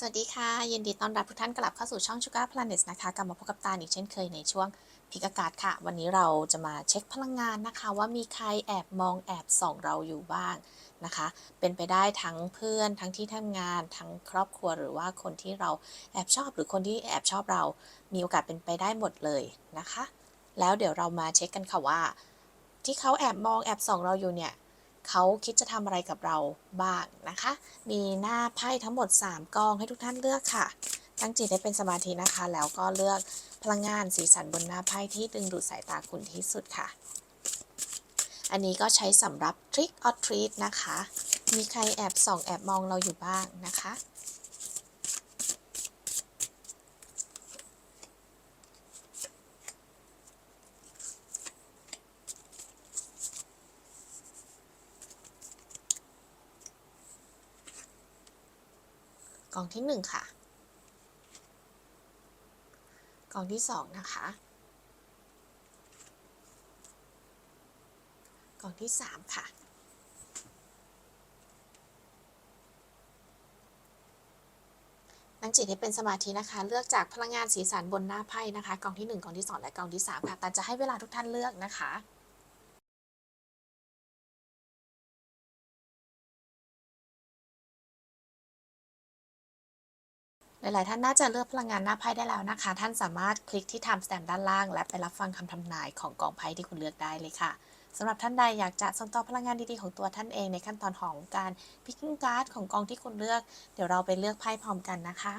สวัสดีค่ะ ยินดีต้อนรับทุกท่านกลับเข้าสู่ช่อง Sugar Planet นะคะกลับมาพบกับตาอีกเช่นเคยในช่วงพิกอากาศค่ะ วันนี้เราจะมาเช็คพลังงานนะคะ ว่ามีใครแอบมองแอบส่องเราอยู่บ้างนะคะ เป็นไปได้ทั้งเพื่อนทั้งที่ทำงาน ทั้งครอบครัวหรือว่าคนที่เราแอบชอบหรือคนที่แอบชอบเรา มีโอกาสเป็นไปได้หมดเลยนะคะ แล้วเดี๋ยวเรามาเช็คกันค่ะว่า ที่เขาแอบมองแอบส่องเราอยู่เนี่ย เขาคิดจะทำอะไรกับเราบ้างนะคะ มีหน้าไพ่ทั้งหมด 3กองให้ทุกท่านเลือกค่ะ ตั้งจิตให้เป็นสมาธินะคะ แล้วก็เลือกพลังงานสีสันบนหน้าไพ่ที่ดึงดูดสายตาคุณที่สุดค่ะ อันนี้ก็ใช้สำหรับ Trick or Treat นะคะ มีใครแอบส่องแอบมองเราอยู่บ้างนะคะ กองที่หนึ่งค่ะกองที่สองนะคะกองที่สามค่ะ ตั้งจิตให้เป็นสมาธินะคะ เลือกจากพลังงานสีสันบนหน้าไพ่นะคะกองที่ 1กองที่ 2 และกองที่ 3 ค่ะแต่จะให้เวลาทุกท่านเลือกนะคะ หลาย ๆ ท่านน่าจะเลือกพลังงานหน้าไพ่ได้แล้วนะคะ ท่านสามารถคลิกที่ time stamp ด้านล่าง และไปรับฟังคำทำนายของกองไพ่ที่คุณเลือกได้เลยค่ะสำหรับท่านใดอยากจะส่งต่อพลังงานดี ๆ ของตัวท่านเองในขั้นตอนของการ picking card ของกองที่คุณเลือก เดี๋ยวเราไปเลือกไพ่พร้อมกันนะคะ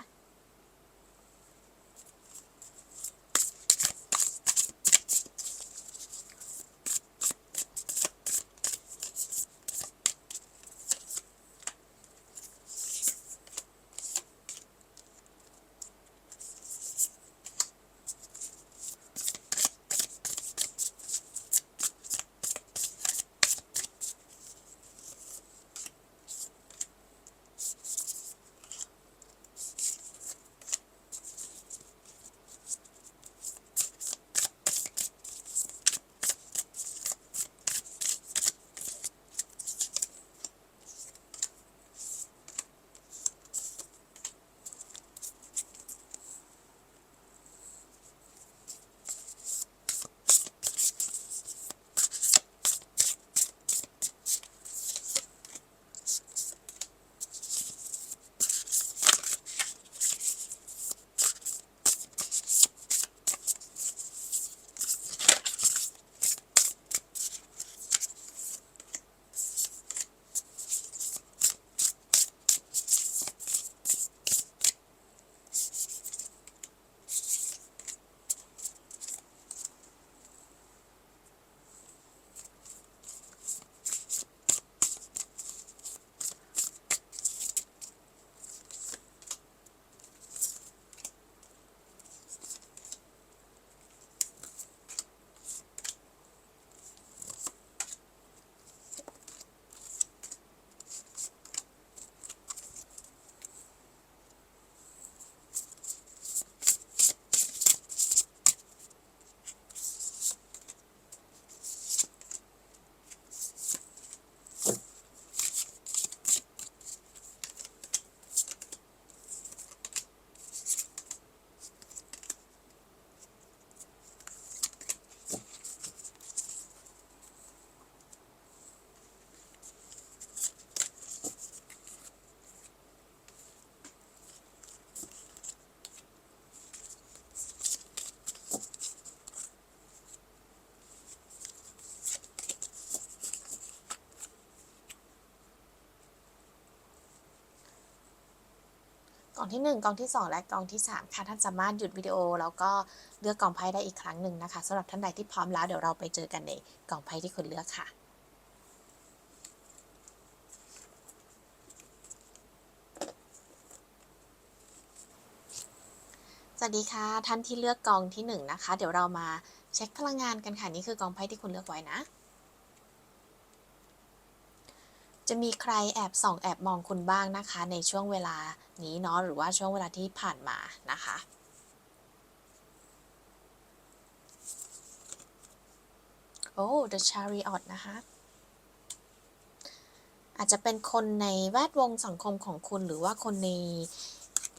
องที่ 1 กองที่ 2 และกองที่ 3 ค่ะ ท่านสามารถหยุดวิดีโอ แล้วก็เลือกกองไพ่ได้อีกครั้งหนึ่งนะคะสำหรับท่านใดที่พร้อมแล้วเดี๋ยวเราไปเจอกันในกองไพ่ที่คุณเลือกค่ะสวัสดีค่ะ ท่านที่เลือกกองที่1นะคะ เดี๋ยวเรามาเช็คพลังงานกันค่ะ นี่คือกองไพ่ที่คุณเลือกไว้นะ จะมีใครแอบส่องแอบมองคุณบ้างนะคะ ในช่วงเวลานี้เนาะหรือว่าช่วงเวลาที่ผ่านมานะคะโอ้ The Chariot นะคะอาจจะเป็นคนในแวดวงสังคมของคุณหรือว่าคนใน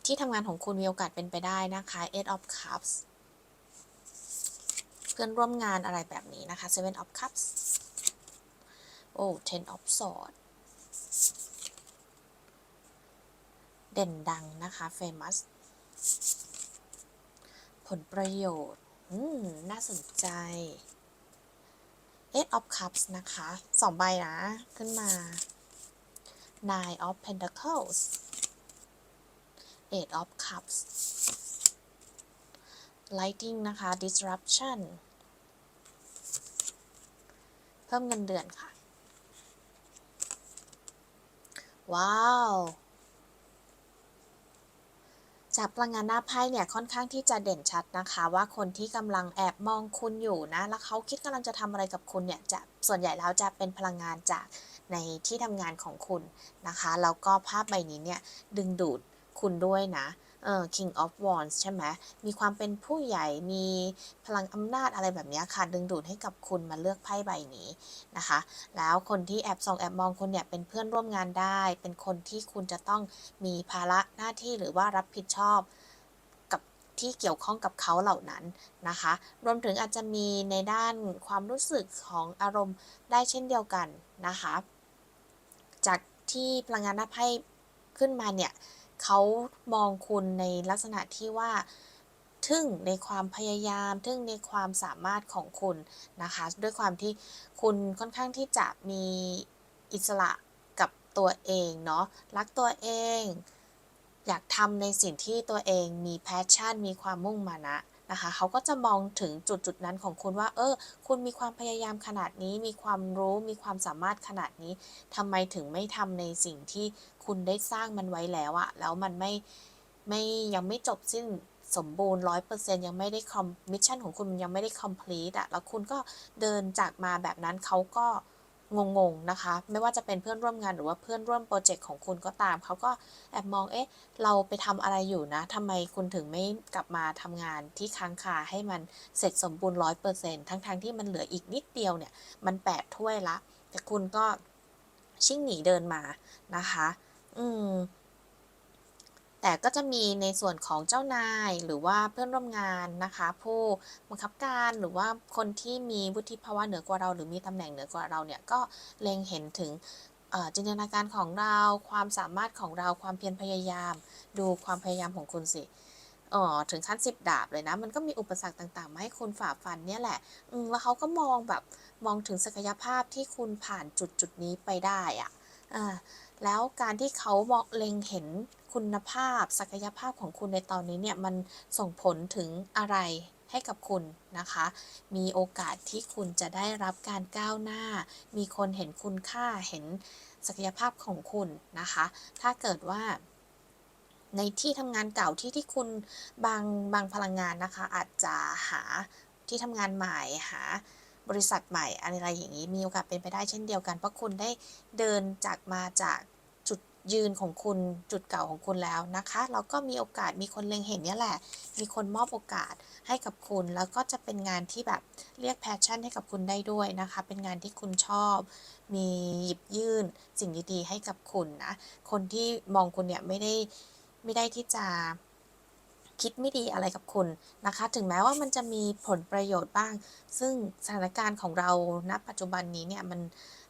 ที่ทำงานของคุณมีโอกาสเป็นไปได้นะคะ eight of cups เพื่อนร่วมงานอะไรแบบนี้นะคะ seven of cups โอ้ ten of swords เด่นดังนะคะ famous ผลประโยชน์อืมน่าสนใจ eight of cups นะคะสองใบนะ ขึ้นมา nine of pentacles eight of cups lighting นะคะ disruption เพิ่มเงินเดือนค่ะ ว้าว จากพลังงานหน้าไพ่เนี่ยค่อนข้างที่จะเด่นชัดนะคะ ว่าคนที่กำลังแอบมองคุณอยู่นะ แล้วเขาคิดกำลังจะทำอะไรกับคุณเนี่ยจะส่วนใหญ่แล้วจะเป็นพลังงานจากในที่ทำงานของคุณนะคะแล้วก็ภาพใบนี้เนี่ยดึงดูดคุณด้วยนะ เออ King of Wands ใช่ไหมมีความเป็นผู้ใหญ่มีพลังอำนาจอะไรแบบนี้ค่ะ ดึงดูดให้กับคุณมาเลือกไพ่ใบนี้นะคะ แล้วคนที่แอบส่องแอบมองคุณเนี่ยเป็นเพื่อนร่วมงานได้ เป็นคนที่คุณจะต้องมีภาระหน้าที่หรือว่ารับผิดชอบกับที่เกี่ยวข้องกับเขาเหล่านั้นนะคะ รวมถึงอาจจะมีในด้านความรู้สึกของอารมณ์ได้เช่นเดียวกันนะคะ จากที่พลังงานหน้าไพ่ขึ้นมาเนี่ย เขามองคุณในลักษณะที่ว่าทึ่งในความพยายาม ทึ่งในความสามารถของคุณนะคะ ด้วยความที่คุณค่อนข้างที่จะมีอิสระกับตัวเองเนาะ รักตัวเอง อยากทำในสิ่งที่ตัวเองมีแพชชั่น มีความมุ่งมานะนะคะ เขาก็จะมองถึงจุดจุดนั้นของคุณว่า เออ คุณมีความพยายามขนาดนี้ มีความรู้ มีความสามารถขนาดนี้ทำไมถึงไม่ทำในสิ่งที่ คุณได้สร้างมันไว้แล้วอะแล้วมันไม่ไม่ยังไม่จบสิ้นสมบูรณ์ร้อยเปอร์เซ็นยังไม่ได้คอมมิชชั่นของคุณยังไม่ได้คอมพลีทอะแล้วคุณก็เดินจากมาแบบนั้นเขาก็งงๆนะคะ ไม่ว่าจะเป็นเพื่อนร่วมงานหรือว่าเพื่อนร่วมโปรเจกต์ของคุณก็ตาม เขาก็แอบมอง เอ๊ะ เราไปทำอะไรอยู่นะทำไมคุณถึงไม่กลับมาทำงานที่ค้างคาให้มันเสร็จสมบูรณ์ร้อยเปอร์เซ็นต์ทั้งๆทที่มันเหลืออีกนิดเดียวเนี่ย มันแปดถ้วยละ แต่คุณก็ชิ่งหนีเดินมานะคะ อืม แต่ก็จะมีในส่วนของเจ้านายหรือว่าเพื่อนร่วมงานนะคะ ผู้บังคับการหรือว่าคนที่มีวุฒิภาวะเหนือกว่าเรา หรือมีตำแหน่งเหนือกว่าเราเนี่ยก็เล็งเห็นถึงจินตนาการของเราความสามารถของเราความเพียรพยายาม ดูความพยายามของคุณสิอ๋อถึงขั้นสิบดาบเลยนะ มันก็มีอุปสรรคต่างๆมาให้คุณฝ่าฟันเนี่ยแหละ อืมแล้วเขาก็มองแบบมองถึงศักยภาพที่คุณผ่านจุดจุดนี้ไปได้อะอ่า แล้วการที่เขามองเล็งเห็นคุณภาพ ศักยภาพของคุณในตอนนี้เนี่ยมันส่งผลถึงอะไรให้กับคุณนะคะ มีโอกาสที่คุณจะได้รับการก้าวหน้า มีคนเห็นคุณค่าเห็นศักยภาพของคุณนะคะ ถ้าเกิดว่าในที่ทำงานเก่าที่ที่คุณบางบางพลังงานนะคะ อาจจะหาที่ทำงานใหม่หา บริษัทใหม่อะไรอย่างนี้มีโอกาสเป็นไปได้เช่นเดียวกัน เพราะคุณได้เดินจากมาจากจุดยืนของคุณจุดเก่าของคุณแล้วนะคะแล้วก็มีโอกาสมีคนเล็งเห็นนี่แหละ มีคนมอบโอกาสให้กับคุณ แล้วก็จะเป็นงานที่แบบเรียกแพชชั่นให้กับคุณได้ด้วยนะคะ เป็นงานที่คุณชอบ มีหยิบยื่นสิ่งดีๆให้กับคุณนะคนที่มองคุณเนี่ยไม่ได้ไม่ได้ที่จะ คิดไม่ดีอะไรกับคุณนะคะ ถึงแม้ว่ามันจะมีผลประโยชน์บ้าง ซึ่งสถานการณ์ของเราณปัจจุบันนี้เนี่ยมัน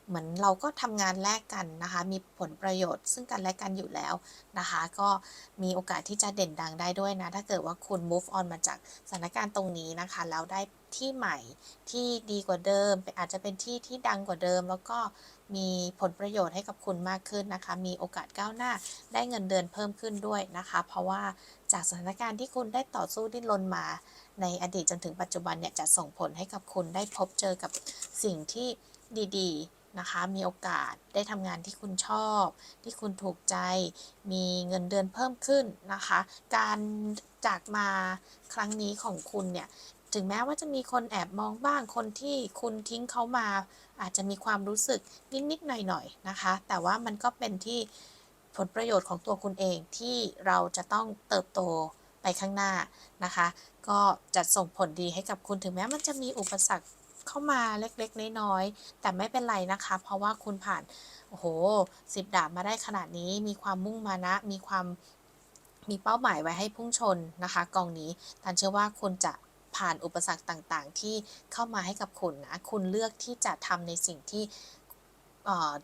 เหมือนเราก็ทำงานแลกกันนะคะ มีผลประโยชน์ ซึ่งกันและกันอยู่แล้วนะคะ ก็มีโอกาสที่จะเด่นดังได้ด้วยนะ ถ้าเกิดว่าคุณ move on มาจากสถานการณ์ตรงนี้นะคะ แล้วได้ ที่ใหม่ที่ดีกว่าเดิมอาจจะเป็นที่ที่ดังกว่าเดิม แล้วก็มีผลประโยชน์ให้กับคุณมากขึ้นนะคะ มีโอกาสก้าวหน้าได้เงินเดือนเพิ่มขึ้นด้วยนะคะ เพราะว่าจากสถานการณ์ที่คุณได้ต่อสู้ดิ้นรนมา ในอดีตจนถึงปัจจุบันเนี่ยจะส่งผลให้กับคุณได้พบเจอกับสิ่งที่ดีๆนะคะ มีโอกาสได้ทำงานที่คุณชอบ ที่คุณถูกใจ มีเงินเดือนเพิ่มขึ้นนะคะ การจากมาครั้งนี้ของคุณเนี่ย ถึงแม้ว่าจะมีคนแอบมองบ้างคนที่คุณทิ้งเขามา อาจจะมีความรู้สึกนิดๆหน่อยๆนะคะ แต่ว่ามันก็เป็นที่ผลประโยชน์ของตัวคุณเองที่เราจะต้องเติบโตไปข้างหน้านะคะ ก็จะส่งผลดีให้กับคุณถึงแม้มันจะมีอุปสรรคเข้ามาเล็กๆ น้อยๆ แต่ไม่เป็นไรนะคะ เพราะว่าคุณผ่าน โอ้โหสิบดาบมาได้ขนาดนี้ มีความมุ่งมานะ มีความมีเป้าหมายไว้ให้พุ่งชนนะคะ กองนี้ตันเชื่อว่าคุณจะ ผ่านอุปสรรคต่างๆ ที่เข้ามาให้กับคุณนะคุณเลือกที่จะทำในสิ่งที่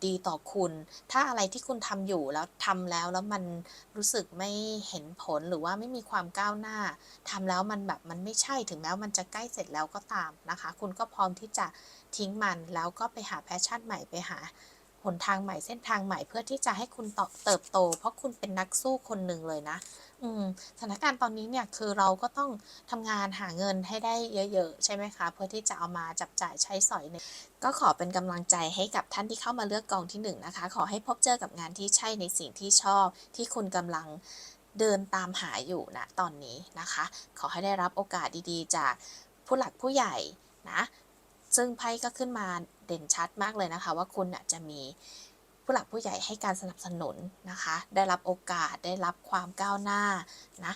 ดีต่อคุณ ถ้าอะไรที่คุณทำอยู่แล้วทำแล้วแล้วมันรู้สึกไม่เห็นผลหรือว่าไม่มีความก้าวหน้าทำแล้วมันแบบมันไม่ใช่ถึงแม้มันจะใกล้เสร็จแล้วก็ตามนะคะ คุณก็พร้อมที่จะทิ้งมันแล้วก็ไปหาแพชชั่นใหม่ไปหาหนทางใหม่เส้นทางใหม่เพื่อที่จะให้คุณเติบโต เพราะคุณเป็นนักสู้คนหนึ่งเลยนะ อืมสถานการณ์ตอนนี้เนี่ยคือเราก็ต้องทำงานหาเงินให้ได้เยอะ ๆ ใช่ไหมคะ เพื่อที่จะเอามาจับจ่ายใช้สอยเนี่ยก็ขอเป็นกำลังใจให้กับท่านที่เข้ามาเลือกกองที่1นนะคะ ขอให้พบเจอกับงานที่ใช่ในสิ่งที่ชอบ ที่คุณกำลังเดินตามหาอยู่นะตอนนี้นะคะ ขอให้ได้รับโอกาสดีๆ จากผู้หลักผู้ใหญ่นะ ซึ่งไพ่ก็ขึ้นมาเด่นชัดมากเลยนะคะ ว่าคุณจะมี ผู้หลักผู้ใหญ่ให้การสนับสนุนนะคะ ได้รับโอกาสได้รับความก้าวหน้านะ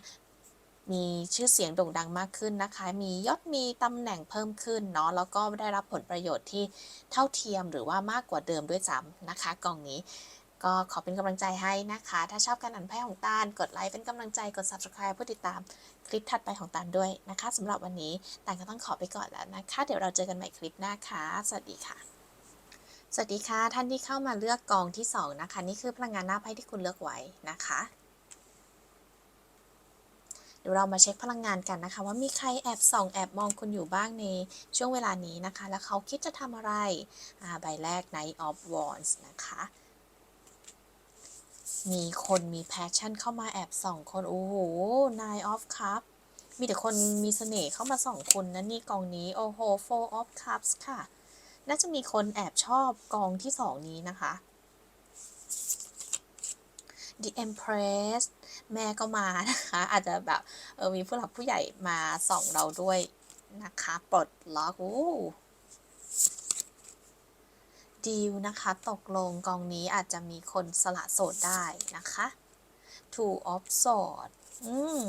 มีชื่อเสียงโด่งดังมากขึ้นนะคะ มียศมีตำแหน่งเพิ่มขึ้นเนาะ แล้วก็ได้รับผลประโยชน์ที่เท่าเทียมหรือว่ามากกว่าเดิมด้วยซ้ำนะคะ กองนี้ ก็ขอเป็นกำลังใจให้นะคะ ถ้าชอบการอ่านไพ่ของตาล กดไลค์เป็นกำลังใจ กด subscribe เพื่อติดตามคลิปถัดไปของตาลด้วยนะคะสำหรับวันนี้ตาลก็ต้องขอไปก่อนแล้วนะคะ เดี๋ยวเราเจอกันใหม่คลิปหน้าค่ะ สวัสดีค่ะ สวัสดีค่ะ ท่านที่เข้ามาเลือกกองที่ 2 นะคะ นี่คือพลังงานหน้าไพ่ที่คุณเลือกไว้นะคะเดี๋ยวเรามาเช็คพลังงานกันนะคะ ว่ามีใครแอบส่องแอบมองคุณอยู่บ้างในช่วงเวลานี้นะคะ แล้วเขาคิดจะทำอะไรอ่าใบแรก Knight of Wands นะคะ มีคนมีแพชชั่นเข้ามาแอบส่องคน โอ้โห Nine of Cups มีแต่คนมีเสน่ห์เข้ามาส่องคุณนะนี่กองนี้ โอ้โห Four of Cups ค่ะ น่าจะมีคนแอบชอบกองที่สองนี้นะคะ The Empress แม่ก็มานะคะ อาจจะแบบเออมีผู้หลักผู้ใหญ่มาส่องเราด้วยนะคะปลดล็อกอู้ดีลนะคะ ตกลงกองนี้อาจจะมีคนสละโสดได้นะคะ Two of Swords อืม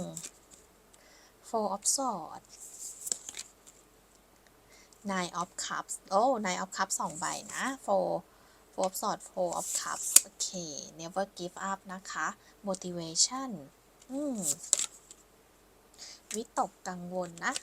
Four of Swords nine of cups โอ้ nine of cups สองใบนะ four four of swords four of cups โอเค never give up นะคะ motivation อืมวิตกกังวลนะ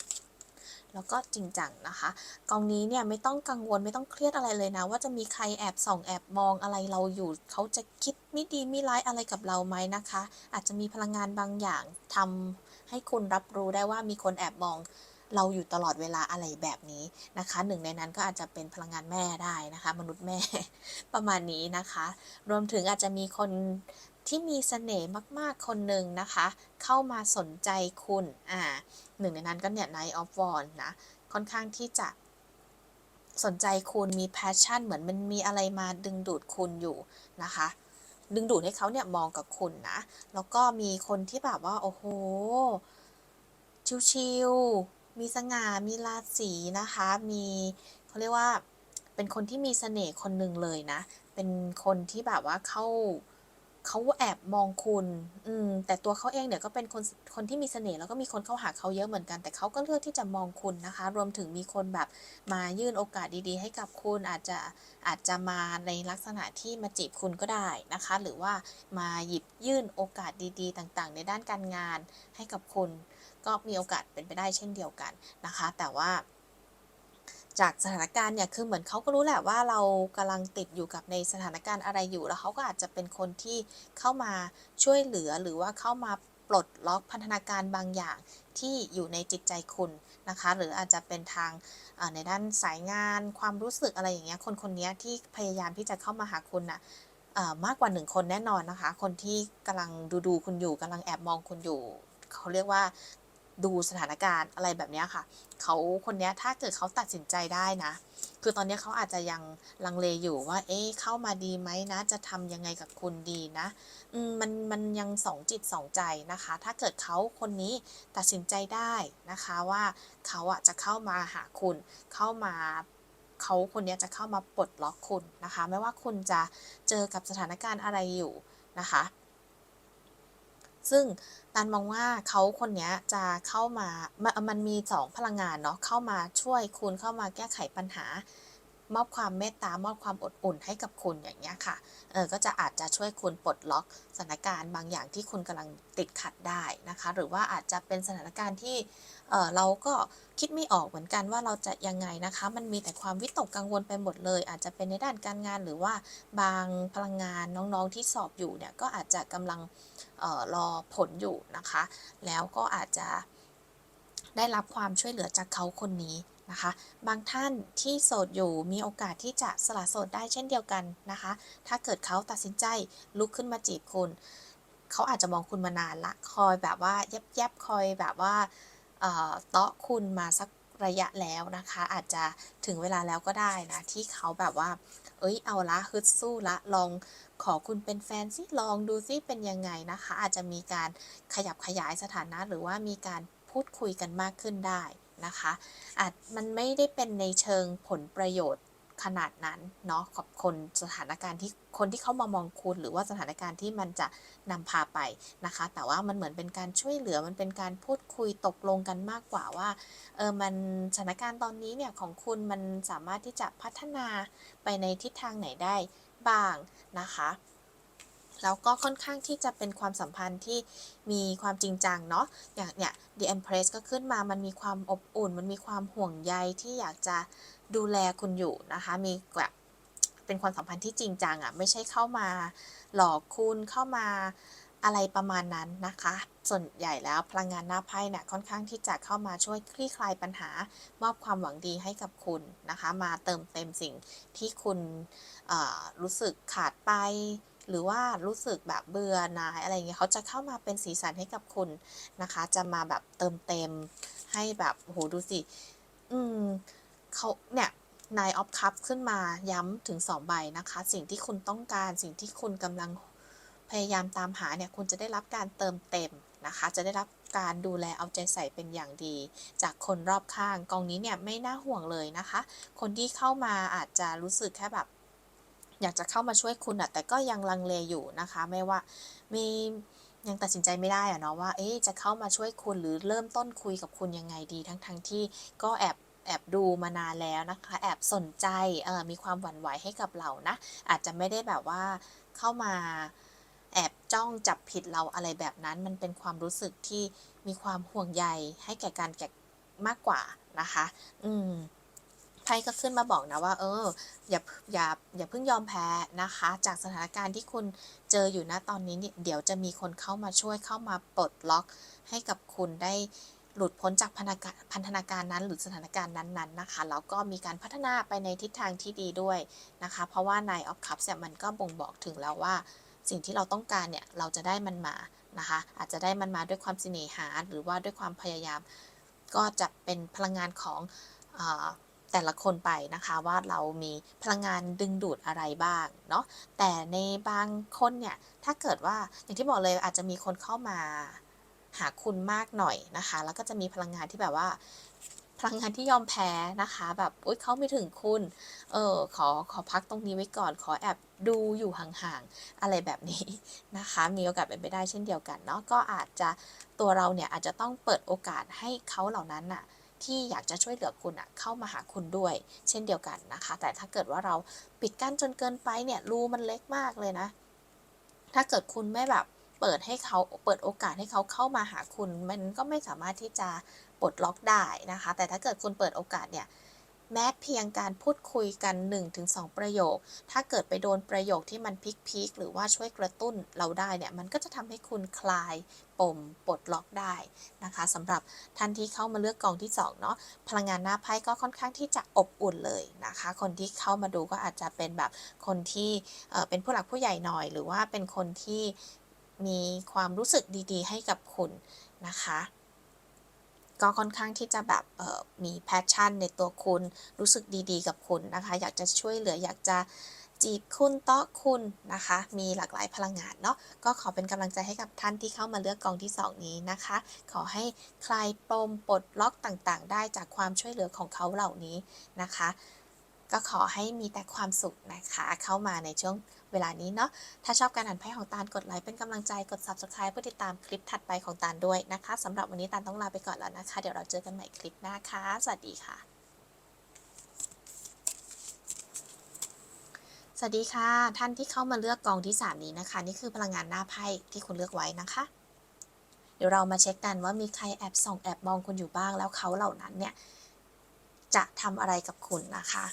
แล้วก็จริงจังนะคะ กองนี้เนี่ยไม่ต้องกังวลไม่ต้องเครียดอะไรเลยนะ ว่าจะมีใครแอบส่องแอบมองอะไรเราอยู่เขาจะคิดไม่ดีไม่ร้ายอะไรกับเราไหมนะคะ อาจจะมีพลังงานบางอย่างทำให้คุณรับรู้ได้ว่ามีคนแอบมอง เราอยู่ตลอดเวลาอะไรแบบนี้นะคะ หนึ่งในนั้นก็อาจจะเป็นพลังงานแม่ได้นะคะ มนุษย์แม่ประมาณนี้นะคะ รวมถึงอาจจะมีคนที่มีเสน่ห์มาก ๆ คนหนึ่งนะคะ เข้ามาสนใจคุณอ่าหนึ่งในนั้นก็เนี่ย Night of Wands นะค่อนข้างที่จะสนใจคุณมีแพชชั่น เหมือนมันมีอะไรมาดึงดูดคุณอยู่นะคะ ดึงดูดให้เขาเนี่ยมองกับคุณนะ แล้วก็มีคนที่แบบว่า โอ้โห ชิว มีสง่า มีราศีนะคะ มีเขาเรียกว่าเป็นคนที่มีเสน่ห์คนหนึ่งเลยนะ เป็นคนที่แบบว่าเข้า เขาแอบมองคุณ อืม แต่ตัวเขาเองเนี่ยก็เป็นคนคนที่มีเสน่ห์แล้วก็มีคนเข้าหาเขาเยอะเหมือนกัน แต่เขาก็เลือกที่จะมองคุณนะคะ รวมถึงมีคนแบบมายื่นโอกาสดีๆ ให้กับคุณอาจจะอาจจะมาในลักษณะที่มาจีบคุณก็ได้นะคะ หรือว่ามาหยิบยื่นโอกาสดีๆ ต่างๆ ในด้านการงานให้กับคุณ ก็มีโอกาสเป็นไปได้เช่นเดียวกันนะคะ แต่ว่า จากสถานการณ์เนี่ยคือเหมือนเขาก็รู้แหละว่าเรากำลังติดอยู่กับในสถานการณ์อะไรอยู่ แล้วเขาก็อาจจะเป็นคนที่เข้ามาช่วยเหลือหรือว่าเข้ามาปลดล็อกพันธนาการบางอย่างที่อยู่ในจิตใจคุณนะคะ หรืออาจจะเป็นทางในด้านสายงานความรู้สึกอะไรอย่างเงี้ยคนคนนี้ที่พยายามที่จะเข้ามาหาคุณนะมากกว่าหนึ่งคนแน่นอนนะคะ คนที่กำลังดูดูคุณอยู่กำลังแอบมองคุณอยู่ เขาเรียกว่า ดูสถานการณ์อะไรแบบนี้ค่ะ เขาคนนี้ถ้าเกิดเขาตัดสินใจได้นะ คือตอนนี้เขาอาจจะยังลังเลอยู่ว่า เอ๊ะเข้ามาดีไหมนะ จะทำยังไงกับคุณดีนะมมันมันยังสองจิตสองใจนะคะ ถ้าเกิดเขาคนนี้ตัดสินใจได้นะคะว่าเขาอะจะเข้ามาหาคุณ เข้ามาเขาคนนี้จะเข้ามาปลดล็อกคุณนะคะ ไม่ว่าคุณจะเจอกับสถานการณ์อะไรอยู่นะคะ ซึ่งตันมองว่าเขาคนนี้จะเข้ามา มันมีสองพลังงานเนาะเข้ามาช่วยคุณเข้ามาแก้ไขปัญหา มอบความเมตตามอบความอดอุ่นให้กับคุณอย่างเงี้ยค่ะเออก็จะอาจจะช่วยคุณปลดล็อกสถานการณ์บางอย่างที่คุณกำลังติดขัดได้นะคะ หรือว่าอาจจะเป็นสถานการณ์ที่เออเราก็คิดไม่ออกเหมือนกันว่าเราจะยังไงนะคะ มันมีแต่ความวิตกกังวลไปหมดเลย อาจจะเป็นในด้านการงานหรือว่าบางพลังงานน้องๆที่สอบอยู่เนี่ยก็อาจจะกำลังเออรอผลอยู่นะคะ แล้วก็อาจจะได้รับความช่วยเหลือจากเขาคนนี้ นะคะ บางท่านที่โสดอยู่มีโอกาสที่จะสละโสดได้เช่นเดียวกันนะคะ ถ้าเกิดเขาตัดสินใจลุกขึ้นมาจีบคุณ เขาอาจจะมองคุณมานานละ คอยแบบว่าแยบแยบคอยแบบว่าเอ่อเตาะคุณมาสักระยะแล้วนะคะ อาจจะถึงเวลาแล้วก็ได้นะที่เขาแบบว่า เอ้ยเอาละฮึดสู้ละลองขอคุณเป็นแฟนซิลองดูซิเป็นยังไงนะคะ อาจจะมีการขยับขยายสถานะหรือว่ามีการพูดคุยกันมากขึ้นได้ นะคะอาจมันไม่ได้เป็นในเชิงผลประโยชน์ขนาดนั้นเนาะกับคนสถานการณ์ที่คนที่เขามามองคุณ หรือว่าสถานการณ์ที่มันจะนำพาไปนะคะ แต่ว่ามันเหมือนเป็นการช่วยเหลือมันเป็นการพูดคุยตกลงกันมากกว่าว่าเออมันสถานการณ์ตอนนี้เนี่ยของคุณมันสามารถที่จะพัฒนาไปในทิศทางไหนได้บ้างนะคะ แล้วก็ค่อนข้างที่จะเป็นความสัมพันธ์ที่มีความจริงจังเนาะอย่างเนี่ย The Empress ก็ขึ้นมามันมีความอบอุ่น มันมีความห่วงใยที่อยากจะดูแลคุณอยู่นะคะ มีแบบเป็นความสัมพันธ์ที่จริงจังอะ่ะไม่ใช่เข้ามาหลอกคุณเข้ามาอะไรประมาณนั้นนะคะ ส่วนใหญ่แล้วพลังงานหน้าไพ่เนี่ยค่อนข้างที่จะเข้ามาช่วยคลี่คลายปัญหา มอบความหวังดีให้กับคุณนะคะ มาเติมเต็มสิ่งที่คุณรู้สึกขาดไป หรือว่ารู้สึกแบบเบื่อหน่ายอะไรเงี้ยเขาจะเข้ามาเป็นสีสันให้กับคุณนะคะ จะมาแบบเติมเต็มให้แบบโหดูสิ อืมเขาเนี่ยนายออฟคัพขึ้นมาย้ำถึงสองใบนะคะ สิ่งที่คุณต้องการสิ่งที่คุณกำลังพยายามตามหาเนี่ยคุณจะได้รับการเติมเต็มนะคะ จะได้รับการดูแลเอาใจใส่เป็นอย่างดี จากคนรอบข้างกองนี้เนี่ยไม่น่าห่วงเลยนะคะ คนที่เข้ามาอาจจะรู้สึกแค่แบบ อยากจะเข้ามาช่วยคุณอะแต่ก็ยังลังเลอยู่นะคะ ไม่ว่ามียังตัดสินใจไม่ได้อะเนาะว่าเอ๊จะเข้ามาช่วยคุณหรือเริ่มต้นคุยกับคุณยังไงดีทั้งทั้งที่ก็แอบแอบดูมานานแล้วนะคะ แอบสนใจเออมีความหวั่นไหวให้กับเรานะ อาจจะไม่ได้แบบว่าเข้ามาแอบจ้องจับผิดเราอะไรแบบนั้น มันเป็นความรู้สึกที่มีความห่วงใยให้แก่การแก่มากกว่านะคะ อืม ไพ่ก็ขึ้นมาบอกนะว่า เอออย่าอย่าอย่าเพิ่งยอมแพ้นะคะ จากสถานการณ์ที่คุณเจออยู่นะตอนนี้เนี่ยเดี๋ยวจะมีคนเข้ามาช่วยเข้ามาปลดล็อก ให้กับคุณได้หลุดพ้นจากพันธการพันธนาการนั้นหรือสถานการณ์นั้นๆนะคะ แล้วก็มีการพัฒนาไปในทิศทางที่ดีด้วยนะคะ เพราะว่านายออฟคัพเนี่ยมันก็บ่งบอกถึงแล้วว่า สิ่งที่เราต้องการเนี่ยเราจะได้มันมานะคะ อาจจะได้มันมาด้วยความเสน่หาหรือว่าด้วยความพยายาม ก็จะเป็นพลังงานของ แต่ละคนไปนะคะว่าเรามีพลังงานดึงดูดอะไรบ้างเนาะแต่ในบางคนเนี่ยถ้าเกิดว่าอย่างที่บอกเลยอาจจะมีคนเข้ามาหาคุณมากหน่อยนะคะ แล้วก็จะมีพลังงานที่แบบว่า พลังงานที่ยอมแพ้นะคะ แบบอุ้ยเขาไม่ถึงคุณ เออขอขอพักตรงนี้ไว้ก่อนขอแอบดูอยู่ห่างๆอะไรแบบนี้นะคะ มีโอกาสเป็นไปได้เช่นเดียวกันเนาะก็อาจจะตัวเราเนี่ยอาจจะต้องเปิดโอกาสให้เขาเหล่านั้นน่ะ ที่อยากจะช่วยเหลือคุณอะเข้ามาหาคุณด้วย เช่นเดียวกันนะคะ แต่ถ้าเกิดว่าเราปิดกั้นจนเกินไปเนี่ยรูมันเล็กมากเลยนะ ถ้าเกิดคุณไม่แบบเปิดให้เขาเปิดโอกาสให้เขาเข้ามาหาคุณ มันก็ไม่สามารถที่จะปลดล็อกได้นะคะ แต่ถ้าเกิดคุณเปิดโอกาสเนี่ย แม้เพียงการพูดคุยกัน 1-2 ประโยค ถ้าเกิดไปโดนประโยคที่มันพิกๆหรือว่าช่วยกระตุ้นเราได้เนี่ย มันก็จะทำให้คุณคลายปมปลดล็อกได้นะคะสำหรับท่านที่เข้ามาเลือกกองที่2เนาะพลังงานหน้าไพ่ก็ค่อนข้างที่จะอบอุ่นเลยนะคะ คนที่เข้ามาดูก็อาจจะเป็นแบบคนที่เอ่อเป็นผู้หลักผู้ใหญ่หน่อย หรือว่าเป็นคนที่มีความรู้สึกดี ๆ ให้กับคุณนะคะ ก็ค่อนข้างที่จะแบบมีแพชชั่นในตัวคุณ รู้สึกดีๆ กับคุณนะคะ อยากจะช่วยเหลืออยากจะจีบคุณเตาะคุณนะคะ มีหลากหลายพลังงานเนาะก็ขอเป็นกำลังใจให้กับท่านที่เข้ามาเลือกกองที่ 2 นี้นะคะ ขอให้คลายปมปลดล็อกต่างๆ ได้จากความช่วยเหลือของเขาเหล่านี้นะคะ ก็ขอให้มีแต่ความสุขนะคะ เข้ามาในช่วงเวลานี้เนาะ ถ้าชอบการอ่านไพ่ของตาลกดไลค์เป็นกำลังใจ กด subscribe เพื่อติดตามคลิปถัดไปของตาลด้วยนะคะสำหรับวันนี้ตาลต้องลาไปก่อนแล้วนะคะ เดี๋ยวเราเจอกันใหม่คลิปหน้าค่ะ สวัสดีค่ะ สวัสดีค่ะ ท่านที่เข้ามาเลือกกองที่ 3 นี้นะคะ นี่คือพลังงานหน้าไพ่ที่คุณเลือกไว้นะคะ เดี๋ยวเรามาเช็คกันว่ามีใครแอบส่องแอบมองคุณอยู่บ้างแล้วเขาเหล่านั้นเนี่ย จะทำอะไรกับคุณนะคะ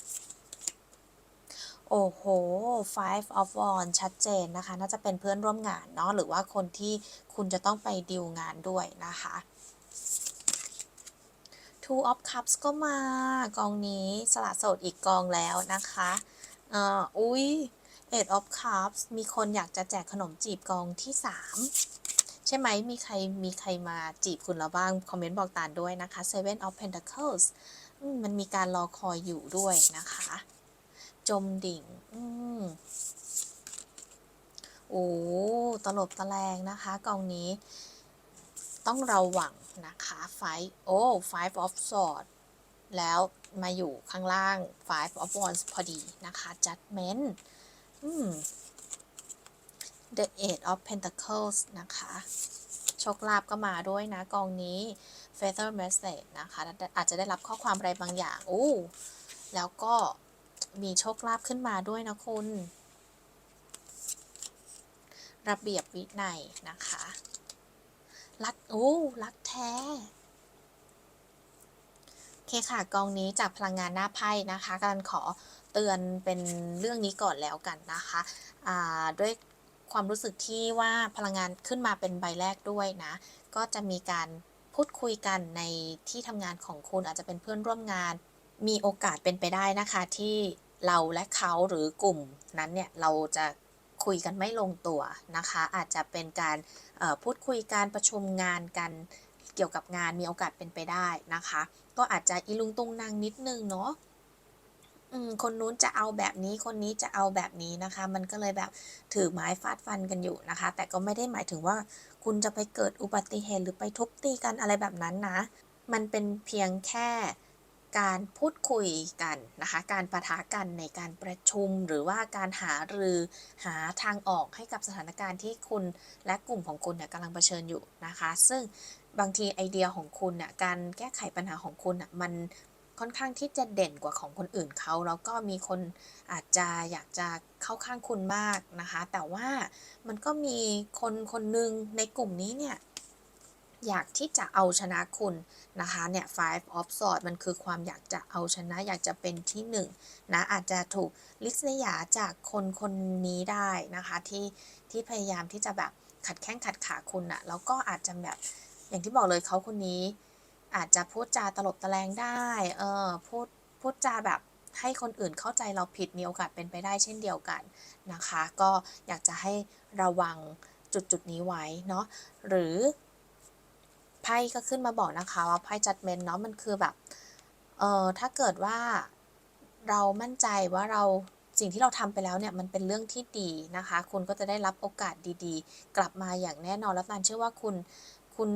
โอ้โห five of wands ชัดเจนนะคะ น่าจะเป็นเพื่อนร่วมงานเนาะ หรือว่าคนที่คุณจะต้องไปดีลงานด้วยนะคะ two of cups ก็มากองนี้สละโสดอีกกองแล้วนะคะอ่อุ้ย eight of cups มีคนอยากจะแจกขนมจีบกองที่ 3ใช่ไหม มีใคร มีใครมาจีบคุณแล้วบ้าง คอมเมนต์บอกตานด้วยนะคะ seven of pentacles มันมีการรอคอยอยู่ด้วยนะคะ จมดิ่ง อืมโอ้ตลบตะแลงนะคะ กองนี้ ต้องระวังนะคะ five โอ้ five of swords แล้วมาอยู่ข้างล่าง five of wands พอดีนะคะ judgment อืม the eight of pentacles นะคะโชคลาภก็มาด้วยนะกองนี้ feather message นะคะ อาจจะได้รับข้อความอะไรบางอย่างโอ้แล้วก็มีโชคลาภขึ้นมาด้วยนะคุณ ระเบียบวินัยนะคะ รักโอ้รักแท้เคค่ะกองนี้จากพลังงานหน้าไพ่นะคะการขอเตือนเป็นเรื่องนี้ก่อนแล้วกันนะคะด้วยความรู้สึกที่ว่าพลังงานขึ้นมาเป็นใบแรกด้วยนะ ก็จะมีการ พูดคุยกันในที่ทำงานของคุณอาจจะเป็นเพื่อนร่วมงาน มีโอกาสเป็นไปได้นะคะ ที่เราและเขาหรือกลุ่มนั้นเนี่ยเราจะคุยกันไม่ลงตัวนะคะ อาจจะเป็นการพูดคุยการประชุมงานกันเกี่ยวกับงานมีโอกาสเป็นไปได้นะคะ ก็อาจจะอีลุงตุงนางนิดนึงเนาะคนนู้นจะเอาแบบนี้คนนี้จะเอาแบบนี้นะคะ มันก็เลยแบบถือไม้ฟาดฟันกันอยู่นะคะ แต่ก็ไม่ได้หมายถึงว่า คุณจะไปเกิดอุบัติเหตุหรือไปทุบตีกันอะไรแบบนั้นนะ มันเป็นเพียงแค่การพูดคุยกันนะคะ การประทะกันในการประชุมหรือว่าการหารือหาทางออกให้กับสถานการณ์ที่คุณและกลุ่มของคุณเนี่ยกำลังเผชิญอยู่นะคะ ซึ่งบางทีไอเดียของคุณเนี่ยการแก้ไขปัญหาของคุณอะมัน ค่อนข้างที่จะเด่นกว่าของคนอื่นเขาแล้วก็มีคนอาจจะอยากจะเข้าข้างคุณมากนะคะ แต่ว่ามันก็มีคนคนหนึ่งในกลุ่มนี้เนี่ยอยากที่จะเอาชนะคุณนะคะเนี่ย five of swords มันคือความอยากจะเอาชนะอยากจะเป็นที่หนึ่งนะอาจจะถูกลิษยาจากคนคนนี้ได้นะคะที่ที่พยายามที่จะแบบขัดแข้งขัดขาคุณอะแล้วก็อาจจะแบบอย่างที่บอกเลยเขาคนนี้ อาจจะพูดจาตลบตะแลงได้ เออพูดพูดจาแบบให้คนอื่นเข้าใจเราผิดมีโอกาสเป็นไปได้เช่นเดียวกันนะคะ ก็อยากจะให้ระวังจุดจุดนี้ไว้เนาะหรือไพ่ก็ขึ้นมาบอกนะคะว่าไพ่จัดเมนเนาะมันคือแบบเออถ้าเกิดว่าเรามั่นใจว่าเราสิ่งที่เราทำไปแล้วเนี่ยมันเป็นเรื่องที่ดีนะคะ คุณก็จะได้รับโอกาสดีๆ กลับมาอย่างแน่นอนแล้วตันเชื่อว่าคุณคุณ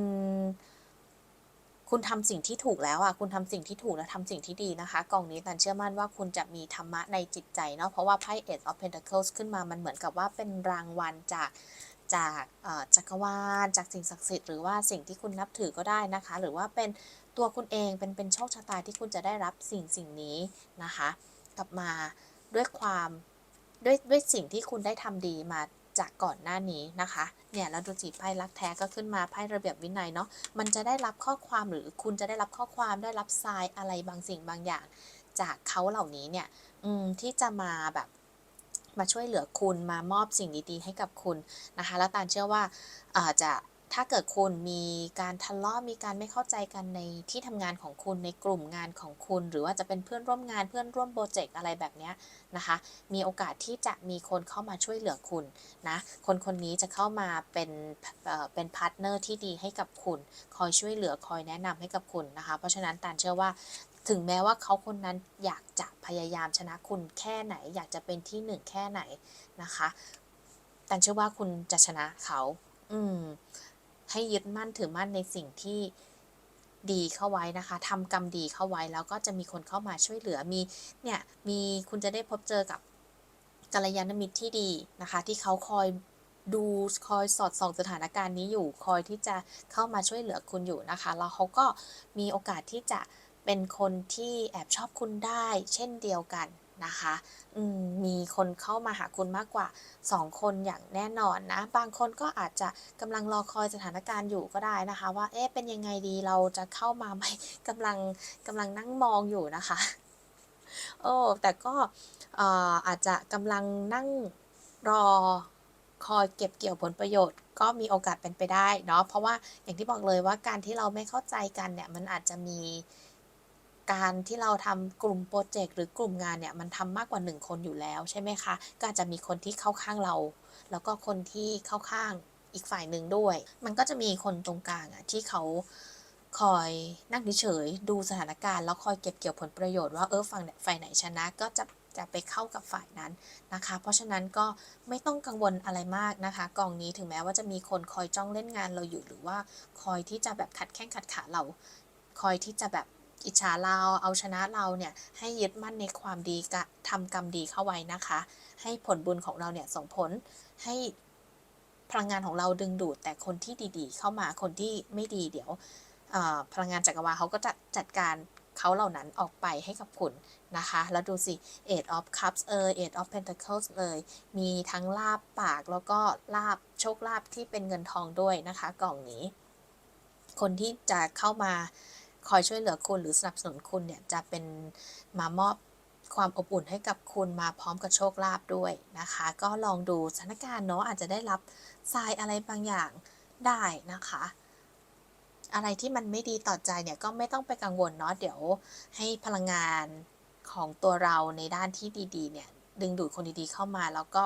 คุณทำสิ่งที่ถูกแล้วอะคุณทำสิ่งที่ถูกและทำสิ่งที่ดีนะคะ กองนี้ตันเชื่อมั่นว่าคุณจะมีธรรมะในจิตใจเนาะเพราะว่าไพ่ Eight of Pentacles ขึ้นมามันเหมือนกับว่าเป็นรางวัลจากจากจักรวาลจากสิ่งศักดิ์สิทธิ์หรือว่าสิ่งที่คุณนับถือก็ได้นะคะ หรือว่าเป็นตัวคุณเองเป็นเป็นโชคชะตาที่คุณจะได้รับสิ่งสิ่งนี้นะคะ กลับมาด้วยความด้วยด้วยสิ่งที่คุณได้ทำดีมา จากก่อนหน้านี้นะคะ เนี่ยแล้วดูจีไพ่รักแท้ก็ขึ้นมาไพ่ระเบียบวินัยเนาะ มันจะได้รับข้อความหรือคุณจะได้รับข้อความได้รับทรายอะไรบางสิ่งบางอย่าง จากเขาเหล่านี้เนี่ยอืมที่จะมาแบบมาช่วยเหลือคุณมามอบสิ่งดีๆ ให้กับคุณนะคะ แล้วตาลเชื่อว่าอาจจะ ถ้าเกิดคุณมีการทะเลาะมีการไม่เข้าใจกันในที่ทำงานของคุณในกลุ่มงานของคุณ หรือว่าจะเป็นเพื่อนร่วมงานเพื่อนร่วมโปรเจกต์อะไรแบบนี้นะคะ มีโอกาสที่จะมีคนเข้ามาช่วยเหลือคุณนะคนคนนี้จะเข้ามาเป็นเป็นพาร์ทเนอร์ที่ดีให้กับคุณ คอยช่วยเหลือคอยแนะนำให้กับคุณนะคะ เพราะฉะนั้นตาลเชื่อว่าถึงแม้ว่าเขาคนนั้นอยากจะพยายามชนะคุณแค่ไหน อยากจะเป็นที่หนึ่งแค่ไหนนะคะ แต่เชื่อว่าคุณจะชนะเขา อืม ให้ยึดมั่นถือมั่นในสิ่งที่ดีเข้าไว้นะคะทำกรรมดีเข้าไว้แล้วก็จะมีคนเข้ามาช่วยเหลือมีเนี่ยมีคุณจะได้พบเจอกับกัลยาณมิตรที่ดีนะคะ ที่เขาคอยดูคอยสอดส่องสถานการณ์นี้อยู่ คอยที่จะเข้ามาช่วยเหลือคุณอยู่นะคะ แล้วเขาก็มีโอกาสที่จะเป็นคนที่แอบชอบคุณได้ เช่นเดียวกัน นะคะมมีคนเข้ามาหาคุณมากกว่า 2 คนอย่างแน่นอนนะ บางคนก็อาจจะกำลังรอคอยสถานการณ์อยู่ก็ได้นะคะ ว่า เอ๊ะ เป็นยังไงดี เราจะเข้ามาไหมกำลังกำลังนั่งมองอยู่นะคะ โอ้ แต่ก็เอ่อาจจะกำลังนั่งรอคอยเก็บเกี่ยวผลประโยชน์ก็มีโอกาสเป็นไปได้เนาะ เพราะว่าอย่างที่บอกเลยว่าการที่เราไม่เข้าใจกันเนี่ย มันอาจจะมี การที่เราทำกลุ่มโปรเจกต์หรือกลุ่มงานเนี่ยมันทำมากกว่า 1 คนอยู่แล้วใช่ไหมคะก็อาจจะมีคนที่เข้าข้างเรา แล้วก็คนที่เข้าข้างอีกฝ่ายหนึ่งด้วย มันก็จะมีคนตรงกลางอะที่เขาคอยนั่งเฉยดูสถานการณ์แล้วคอยเก็บเกี่ยวผลประโยชน์ว่าเออฝั่งไหนฝ่ายไหนชนะก็จะจะไปเข้ากับฝ่ายนั้นนะคะ เพราะฉะนั้นก็ไม่ต้องกังวลอะไรมากนะคะ กองนี้ถึงแม้ว่าจะมีคนคอยจ้องเล่นงานเราอยู่หรือว่าคอยที่จะแบบขัดแข้งขัดขาเรา คอยที่จะแบบ อิจฉาเราเอาชนะเราเนี่ยให้ยึดมั่นในความดีกะทำกรรมดีเข้าไว้นะคะ ให้ผลบุญของเราเนี่ยส่งผลให้พลังงานของเราดึงดูดแต่คนที่ดีๆ เข้ามาคนที่ไม่ดีเดี๋ยวพลังงานจักรวาลเขาก็จะจัดการเขาเหล่านั้นออกไปให้กับคุณนะคะ แล้วดูสิ Eight of Cups เอย Eight of Pentacles เลยมีทั้งลาบปากแล้วก็ลาบโชคลาบที่เป็นเงินทองด้วยนะคะ กล่องนี้ คนที่จะเข้ามา คอยช่วยเหลือคุณหรือสนับสนุนคุณเนี่ยจะเป็นมามอบความอบอุ่นให้กับคุณมาพร้อมกับโชคลาภด้วยนะคะ ก็ลองดูสถานการณ์เนาะอาจจะได้รับทรายอะไรบางอย่างได้นะคะ อะไรที่มันไม่ดีต่อใจเนี่ยก็ไม่ต้องไปกังวลเนาะเดี๋ยวให้พลังงานของตัวเราในด้านที่ดีๆเนี่ยดึงดูดคนดีๆเข้ามาแล้วก็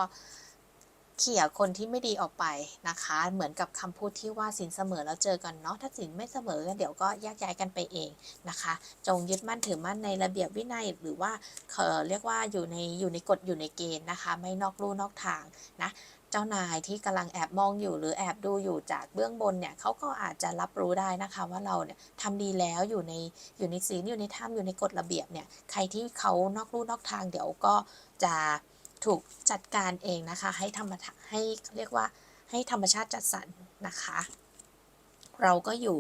เขี่ยคนที่ไม่ดีออกไปนะคะ เหมือนกับคำพูดที่ว่าสินเสมอแล้วเจอกันเนาะถ้าสินไม่เสมอเดี๋ยวก็แยกย้ายกันไปเองนะคะ จงยึดมั่นถือมั่นในระเบียบวินัยหรือว่าเออเรียกว่าอยู่ในอยู่ในกฎอยู่ในเกณฑ์นะคะ ไม่นอกลู่นอกทางนะเจ้านายที่กำลังแอบมองอยู่หรือแอบดูอยู่จากเบื้องบนเนี่ยเขาก็อาจจะรับรู้ได้นะคะว่าเราเนี่ยทำดีแล้วอยู่ในอยู่ในศีลอยู่ในธรรมอยู่ในกฎระเบียบเนี่ยใครที่เขานอกลู่นอกทางเดี๋ยวก็จะ ถูกจัดการเองนะคะ ให้ธรรมชาให้เรียกว่าให้ธรรมชาติจัดสรรนะคะ เราก็อยู่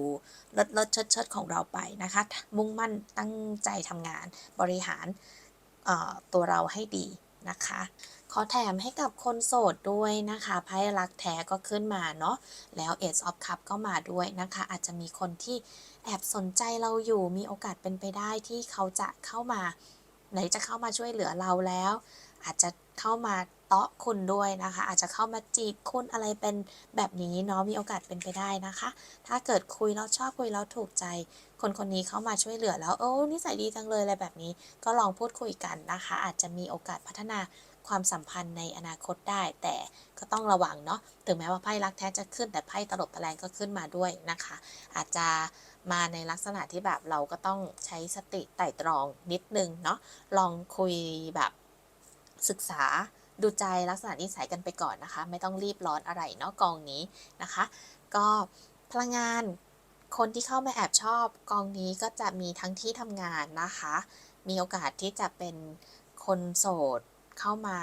เลิศเลิศเชิดเชิดของเราไปนะคะ มุ่งมั่นตั้งใจทำงานบริหารตัวเราให้ดีนะคะ ขอแถมให้กับคนโสดด้วยนะคะไพ่รักแท้ก็ขึ้นมาเนาะแล้ว Ace of Cup ก็มาด้วยนะคะ อาจจะมีคนที่แอบสนใจเราอยู่มีโอกาสเป็นไปได้ที่เขาจะเข้ามา ไหนจะเข้ามาช่วยเหลือเราแล้ว อาจจะเข้ามาเตาะคุณด้วยนะคะ อาจจะเข้ามาจีบคุณอะไรเป็นแบบนี้เนาะมีโอกาสเป็นไปได้นะคะ ถ้าเกิดคุยแล้วชอบคุยแล้วถูกใจ คนคนนี้เข้ามาช่วยเหลือแล้วโอ้นิสัยดีจังเลยอะไรแบบนี้ ก็ลองพูดคุยกันนะคะ อาจจะมีโอกาสพัฒนาความสัมพันธ์ในอนาคตได้ แต่ก็ต้องระวังเนาะถึงแม้ว่าไพ่รักแท้จะขึ้น แต่ไพ่ตลบตะแลงก็ขึ้นมาด้วยนะคะ อาจจะมาในลักษณะที่แบบเราก็ต้องใช้สติไต่ตรองนิดนึงเนาะลองคุยแบบ ศึกษาดูใจลักษณะนิสัยกันไปก่อนนะคะ ไม่ต้องรีบร้อนอะไรเนาะกองนี้นะคะ ก็พลังงานคนที่เข้ามาแอบชอบกองนี้ก็จะมีทั้งที่ทำงานนะคะ มีโอกาสที่จะเป็นคนโสดเข้ามา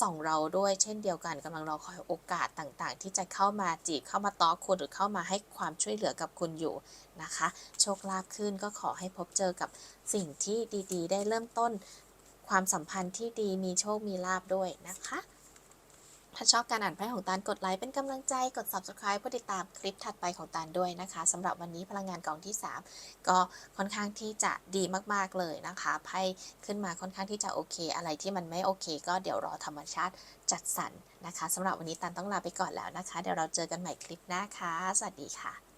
ส่องเราด้วยเช่นเดียวกันกำลังรอคอยโอกาสต่างๆ ที่จะเข้ามาจีบเข้ามาต้อคุณหรือเข้ามาให้ความช่วยเหลือกับคุณอยู่นะคะ โชคลาภขึ้นก็ขอให้พบเจอกับสิ่งที่ดีๆ ได้เริ่มต้น ความสัมพันธ์ที่ดีมีโชคมีลาบด้วยนะคะ ถ้าชอบการอ่านไพ่ของตาลกดไลค์เป็นกำลังใจกด subscribe เพื่อติดตามคลิปถัดไปของตาลด้วยนะคะสำหรับวันนี้พลังงานกองที่ 3 ก็ค่อนข้างที่จะดีมากๆเลยนะคะไพ่ขึ้นมาค่อนข้างที่จะโอเค อะไรที่มันไม่โอเค ก็เดี๋ยวรอธรรมชาติจัดสรรนะคะสำหรับวันนี้ตาลต้องลาไปก่อนแล้วนะคะ เดี๋ยวเราเจอกันใหม่คลิปหน้าค่ะสวัสดีค่ะ